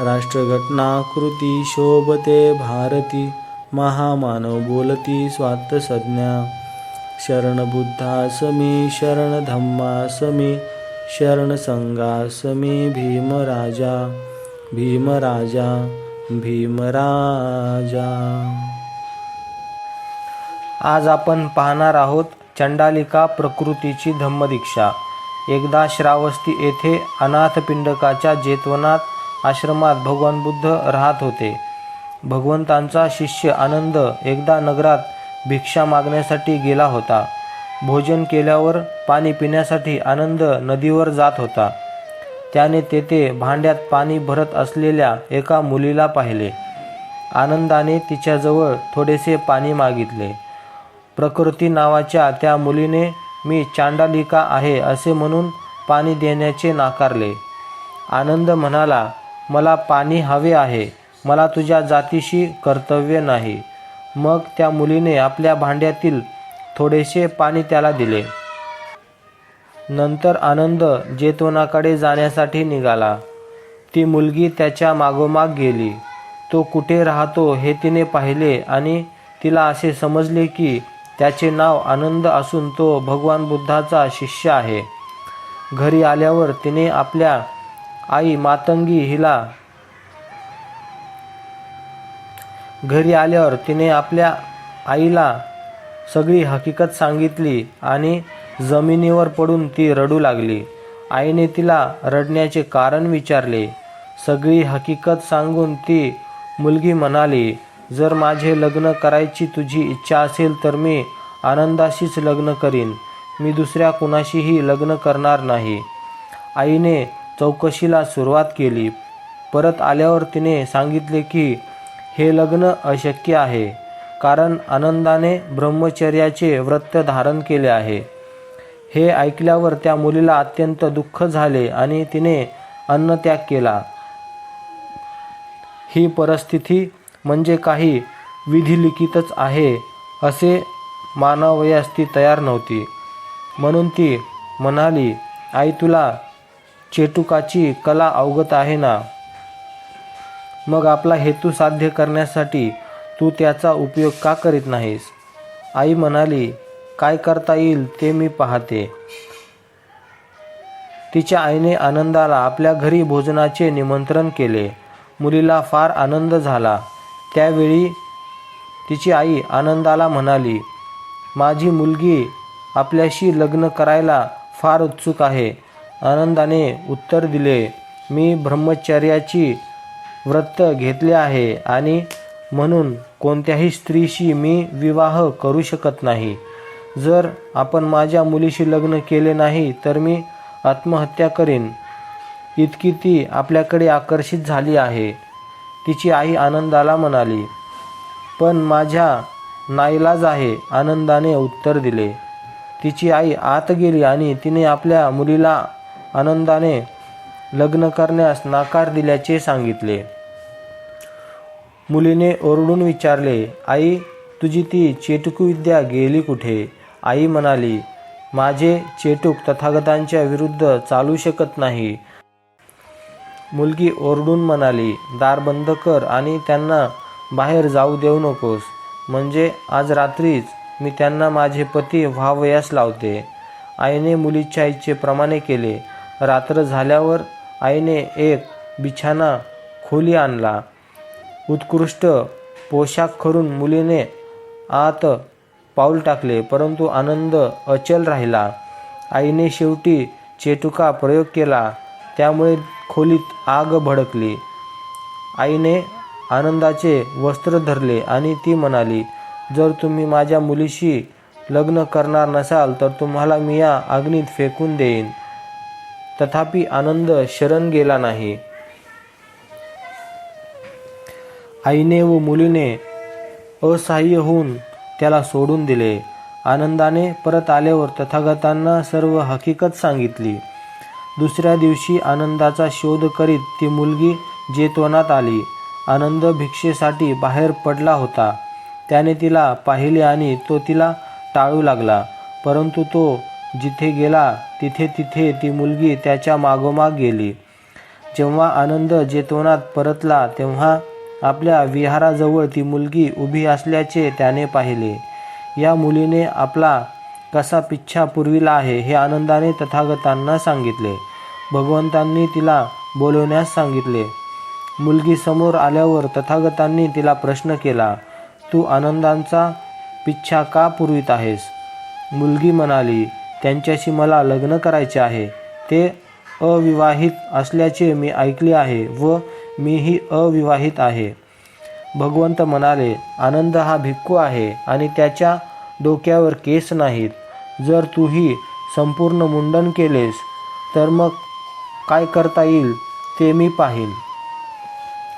राष्ट्रघटना कृती शोभते भारती महामानव बोलती स्वात संज्ञा शरण बुद्धासमी शरण धम्मासमी शरण संघासमी भीमराजा। भीमराजा भीमराजा। आज आपण पाहणार आहोत चंडालिका प्रकृतीची धम्मदीक्षा। एकदा श्रावस्ती येथे अनाथपिंडकाच्या जेतवनात आश्रमात भगवान बुद्ध राहत होते. भगवंतांचा शिष्य आनंद एकदा नगरात भिक्षा मागण्यासाठी गेला होता. भोजन केल्यावर पाणी पिण्यासाठी आनंद नदीवर जात होता. त्याने तेथे भांड्यात पाणी भरत असलेल्या एका मुलीला पाहिले. आनंदाने तिच्याजवळ थोडेसे पाणी मागितले. प्रकृती नावाच्या त्या मुलीने मी चांडालिका आहे असे म्हणून पाणी देण्याचे नाकारले. आनंद म्हणाला मला पाणी हवे आहे. मला तुझ्या जातीशी कर्तव्य नाही. मग त्या मुलीने आपल्या भांड्यातील थोडेसे पाणी त्याला दिले. नंतर आनंद जेतवनाकडे जाण्यासाठी निघाला. ती मुलगी त्याच्या मागोमाग गेली. तो कुठे राहतो हे तिने पाहिले आणि तिला असे समजले की त्याचे नाव आनंद असून तो भगवान बुद्धाचा शिष्य आहे. घरी आल्यावर तिने आपल्या आई मातंगी हिला. घरी आल्यावर तिने आपल्या आईला सगळी हकीकत सांगितली आणि जमिनीवर पडून ती रडू लागली. आईने तिला रडण्याचे कारण विचारले. सगळी हकीकत सांगून ती मुलगी म्हणाली जर माझे लग्न करायची तुझी इच्छा असेल तर मी आनंदाशीच लग्न करीन. मी दुसऱ्या कुणाशीही लग्न करणार नाही. आईने चौकशीला सुरुवात केली. परत आल्यावर तिने सांगितले की हे लग्न अशक्य आहे कारण आनंदाने ब्रह्मचर्याचे व्रत धारण केले आहे हे ऐकल्यावर त्या मुलीला अत्यंत दुःख झाले आणि तिने अन्नत्याग केला. ही परिस्थिती म्हणजे काही विधिलिखितच आहे असे मानवयास ती तयार नव्हती. म्हणून ती म्हणाली आई तुला चेटुकाची कला अवगत आहे ना? मग आपला हेतू साध्य करण्यासाठी तू त्याचा उपयोग का करीत नाहीस? आई म्हणाली काय करता येईल ते मी पाहते. तिच्या आईने आनंदाला आपल्या घरी भोजनाचे निमंत्रण केले. मुलीला फार आनंद झाला. त्यावेळी तिची आई आनंदाला म्हणाली माझी मुलगी आपल्याशी लग्न करायला फार उत्सुक आहे. आनंदाने उत्तर दिले. मी ब्रह्मचर्याची व्रत घेतले आहे आणि म्हणून कोणत्याही स्त्रीशी मी विवाह करू शकत नाही. जर आपण माझ्या मुलीशी लग्न केले नाही तर मी आत्महत्या करीन. इतकी ती आपल्याकडे आकर्षित झाली आहे. तिची आई आनंदाला म्हणाली. पण माझ्या नाईलाज आहे आनंदाने उत्तर दिले. तिची आई आत गेली आणि तिने आपल्या मुलीला आनंदाने लग्न करण्यास नाकार दिल्याचे सांगितले. मुलीने ओरडून विचारले आई तुझी ती चेटुक विद्या गेली कुठे? आई म्हणाली माझे चेटूक तथागतांच्या विरुद्ध चालू शकत नाही. मुलगी ओरडून म्हणाली दार बंद कर आणि त्यांना बाहेर जाऊ देऊ नकोस. म्हणजे आज रात्रीच मी त्यांना माझे पती व्हावयास लावते. आईने मुलीच्या इच्छेप्रमाणे केले. रात्र झाल्यावर आईने एक बिछाना खोली आणला. उत्कृष्ट पोशाख करून मुलीने आत पाऊल टाकले परंतु आनंद अचल राहिला. आईने शेवटी चेटुका प्रयोग केला त्यामुळे खोलीत आग भडकली. आईने आनंदाचे वस्त्र धरले आणि ती म्हणाली जर तुम्ही माझ्या मुलीशी लग्न करणार नसाल तर तुम्हाला मी या अग्नीत फेकून देईन. तथापि आनंद शरण गेला नाही. आईने व मुलीने असहाय्य होऊन त्याला सोडून दिले. आनंदाने परत आल्यावर तथागतांना सर्व हकीकत सांगितली. दुसऱ्या दिवशी आनंदाचा शोध करीत ती मुलगी जेतवनात आली. आनंद भिक्षेसाठी बाहेर पडला होता. त्याने तिला पाहिले आणि तो तिला टाळू लागला. परंतु तो जिथे गेला तिथे तिथे ती मुलगी त्याच्या मागोमाग गेली. जेव्हा आनंद जेतवनात परतला तेव्हा आपल्या विहाराजवळ ती मुलगी उभी असल्याचे त्याने पाहिले. या मुलीने आपला कसा पिच्छा पुरविला आहे हे आनंदाने तथागतांना सांगितले. भगवंतांनी तिला बोलवण्यास सांगितले. मुलगी समोर आल्यावर तथागतांनी तिला प्रश्न केला तू आनंदांचा पिच्छा का पुरवित आहेस? मुलगी म्हणाली त्यांच्याशी मला लग्न करायचे आहे. ते अविवाहित असल्याचे मी ऐकले आहे व मीही अविवाहित आहे. भगवंत म्हणाले आनंद हा भिक्खू आहे आणि त्याच्या डोक्यावर केस नाहीत. जर तूही संपूर्ण मुंडन केलेस तर मग काय करता येईल ते मी पाहीन.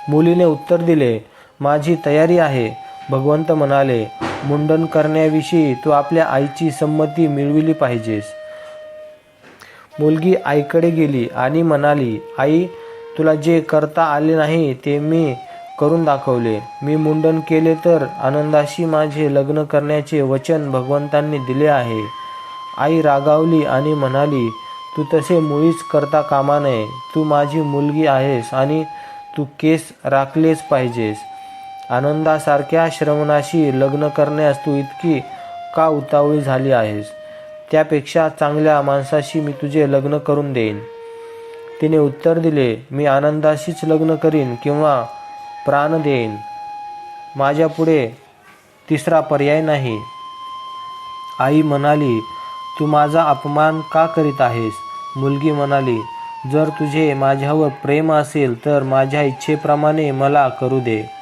मुलीने उत्तर दिले माझी तयारी आहे. भगवंत म्हणाले मुंडन करण्याविषयी तू आपल्या आईची संमती मिळविली पाहिजेस. मुलगी आईकडे गेली आणि म्हणाली आई तुला जे करता आले नाही ते मी करून दाखवले. मी मुंडन केले तर आनंदाशी माझे लग्न करण्याचे वचन भगवंतांनी दिले आहे. आई रागावली आणि म्हणाली तू तसे मुळीच करता कामा नये. तू माझी मुलगी आहेस आणि तू केस राखलेच पाहिजेस. आनंदासारख्या श्रवणाशी लग्न करण्यास तू इतकी का उतावळी झाली आहेस? त्यापेक्षा चांगल्या माणसाशी मी तुझे लग्न करून देईन. तिने उत्तर दिले मी आनंदाशीच लग्न करीन किंवा प्राण देईन. माझ्यापुढे तिसरा पर्याय नाही. आई म्हणाली तू माझा अपमान का करीत आहेस? मुलगी म्हणाली जर तुझे माझ्यावर प्रेम असेल तर माझ्या इच्छेप्रमाणे मला करू दे.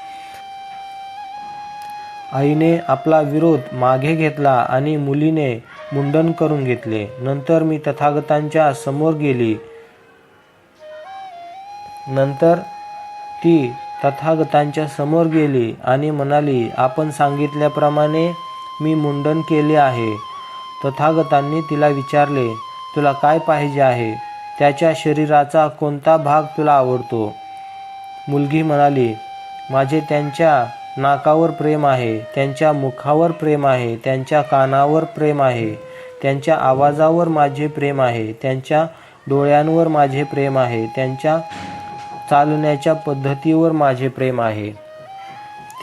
आईने आपला विरोध मागे घेतला आणि मुलीने मुंडन करून घेतले. नंतर मी तथागतांच्या समोर गेली. नंतर ती तथागतांच्या समोर गेली आणि म्हणाली आपण सांगितल्याप्रमाणे मी मुंडन केले आहे. तथागतांनी तिला विचारले तुला काय पाहिजे आहे? त्याच्या शरीराचा कोणता भाग तुला आवडतो? मुलगी म्हणाली माझे त्यांच्या नाकावर प्रेम आहे त्यांच्या मुखावर प्रेम आहे त्यांच्या कानावर प्रेम आहे त्यांच्या आवाजावर माझे प्रेम आहे त्यांच्या डोळ्यांवर माझे प्रेम आहे त्यांच्या चालण्याच्या पद्धतीवर माझे प्रेम आहे.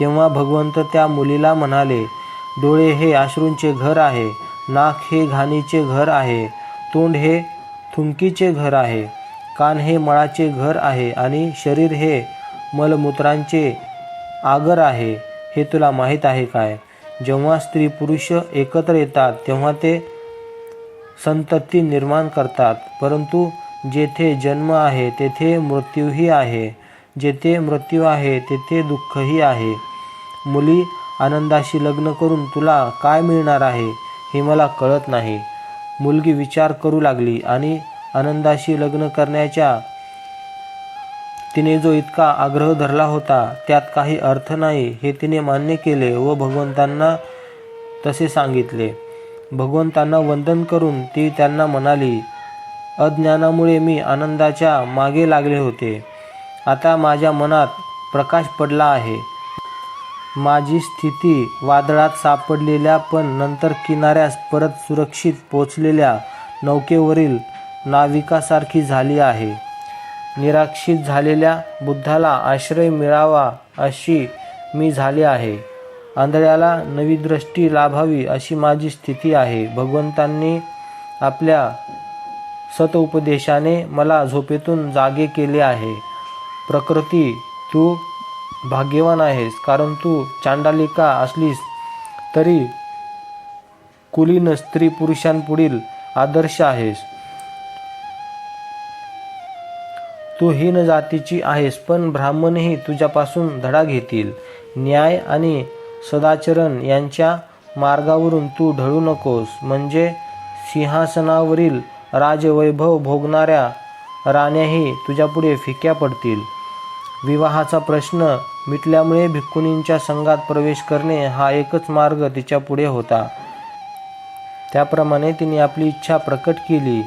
तेव्हा भगवंत त्या मुलीला म्हणाले डोळे हे अश्रूंचे घर आहे नाक हे घाणीचे घर आहे तोंड हे थुंकीचे घर आहे कान हे मळाचे घर आहे आणि शरीर हे मलमूत्रांचे आगर आहे हे तुला माहीत आहे काय? जेव्हा स्त्री पुरुष एकत्र येतात तेव्हा ते संतती निर्माण करतात. परंतु जेथे जन्म आहे तेथे मृत्यूही आहे. जेथे मृत्यू आहे तेथे दुःखही आहे. मुली आनंदाशी लग्न करून तुला काय मिळणार आहे हे मला कळत नाही. मुलगी विचार करू लागली आणि आनंदाशी लग्न करण्याच्या तिने जो इतका आग्रह धरला होता त्यात काही अर्थ नाही हे तिने मान्य केले व भगवंतांना तसे सांगितले. भगवंतांना वंदन करून ती त्यांना म्हणाली अज्ञानामुळे मी आनंदाच्या मागे लागले होते. आता माझ्या मनात प्रकाश पडला आहे. माझी स्थिती वादळात सापडलेल्या पण नंतर किनाऱ्यास परत सुरक्षित पोचलेल्या नौकेवरील नाविकासारखी झाली आहे. निराक्षित झालेल्या बुद्धाला आश्रय मिळावा अशी मी झाले आहे. आंधळ्याला नवी दृष्टी लाभावी अशी माझी स्थिती आहे. भगवंतांनी आपल्या सतउपदेशाने मला झोपेतून जागे केले आहे. प्रकृती तू भाग्यवान आहेस कारण तू चांडालिका असलीस तरी कुलीन स्त्री पुरुषांपुढील आदर्श आहेस. तू हीन जातीची आहेस पण ब्राह्मणही तुझ्यापासून धडा घेतील. न्याय आणि सदाचरण यांच्या मार्गावरून तू ढळू नकोस. म्हणजे सिंहासनावरील राजवैभव भोगणाऱ्या राण्याही तुझ्यापुढे फिक्या पडतील. विवाहाचा प्रश्न मिटल्यामुळे भिक्कुनींच्या संघात प्रवेश करणे हा एकच मार्ग तिच्यापुढे होता. त्याप्रमाणे तिने आपली इच्छा प्रकट केली.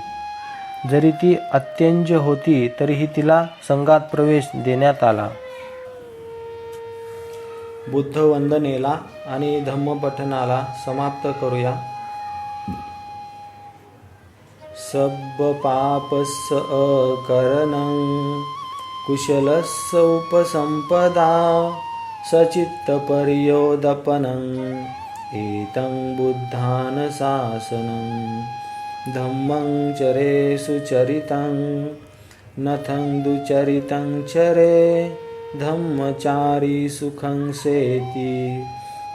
जरी ती अत्यंज होती तरीही तिला संघात प्रवेश देण्यात आला. बुद्ध वंदनेला आणि धम्मपठनाला समाप्त करूया. सब पापस्य अकरणं कुशलस्य उपसंपदा सचित्तपर्योदपनम् एतं बुद्धानशासनं। धम्मं चरे सुचरितं नथं दुचरितं चरे धम्मचारी सुखं सेति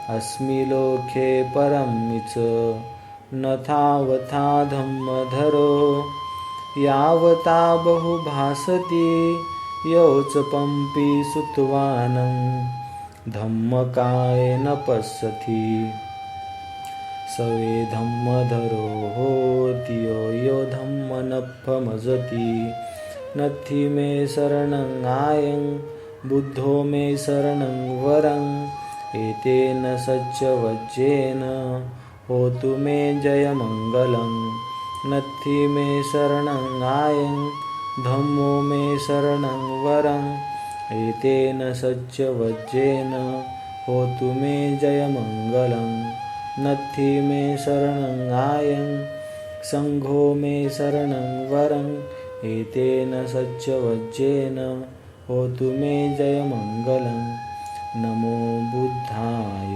अस्मि लोके परमिच न थावथा धम्मधरो यावता बहुभासति योच पंपी सुतवानं धम्मकाय न पश्यति। सवे धम्मधरो होति यो यो धम्मनफमजति नथी मे शरणं आयं बुद्धो मे शरणं वरं। एतेन सच्चवज्जेन होतु मे जयमङ्गलं। नथि मे शरणं आयं धम्मो मे शरणं वरं। एतेन सच्चवज्जेन होतु मे जयमङ्गलम् नथि मे शरणं आयं सङ्घो मे शरणं वरम् एतेन सच्चवज्जेन होतु मे जयमङ्गलं। नमो बुद्धाय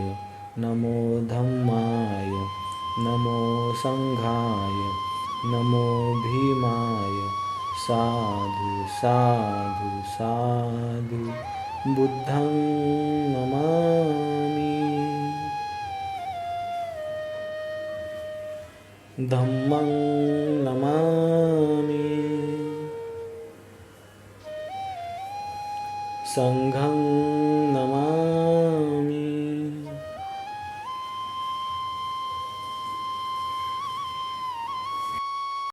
नमो धम्माय नमो सङ्घाय नमो भीमाय साधु साधु साधु बुद्धं नमामि। धम्मं नमामि। सङ्घं